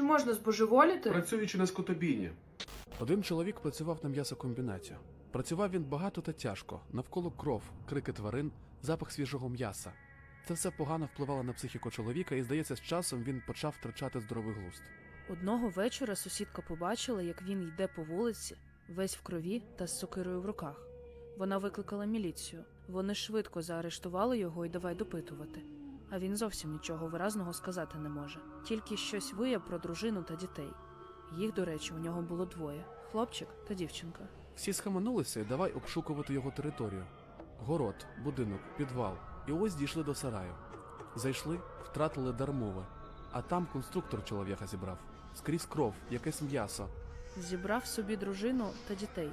Чи можна збожеволіти? Працюючи на скотобійні. Один чоловік працював на м'ясокомбінаті. Працював він багато та тяжко, навколо кров, крики тварин, запах свіжого м'яса. Це все погано впливало на психіку чоловіка, і здається, з часом він почав втрачати здоровий глузд. Одного вечора сусідка побачила, як він йде по вулиці, весь в крові та з сокирою в руках. Вона викликала міліцію. Вони швидко заарештували його і давай допитувати. А він зовсім нічого виразного сказати не може, тільки щось виє про дружину та дітей. Їх, до речі, у нього було двоє: хлопчик та дівчинка. Всі схаменулися і давай обшукувати його територію. Город, будинок, підвал. І ось дійшли до сараю. Зайшли, втратили дармове. А там конструктор чоловіка зібрав. Скрізь кров, якесь м'ясо. Зібрав собі дружину та дітей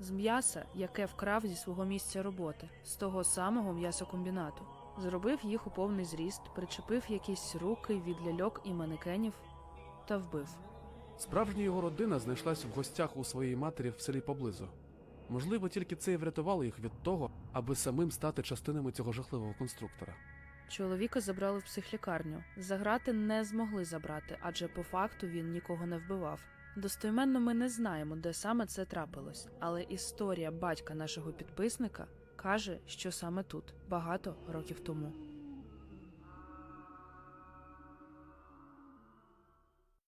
з м'яса, яке вкрав зі свого місця роботи, з того самого м'ясокомбінату. Зробив їх у повний зріст, причепив якісь руки від ляльок і манекенів та вбив. Справжня його родина знайшлась в гостях у своїй матері в селі поблизу. Можливо, тільки це і врятувало їх від того, аби самим стати частинами цього жахливого конструктора. Чоловіка забрали в психлікарню. Заграти не змогли забрати, адже по факту він нікого не вбивав. Достойменно ми не знаємо, де саме це трапилось, але історія батька нашого підписника каже, що саме тут, багато років тому.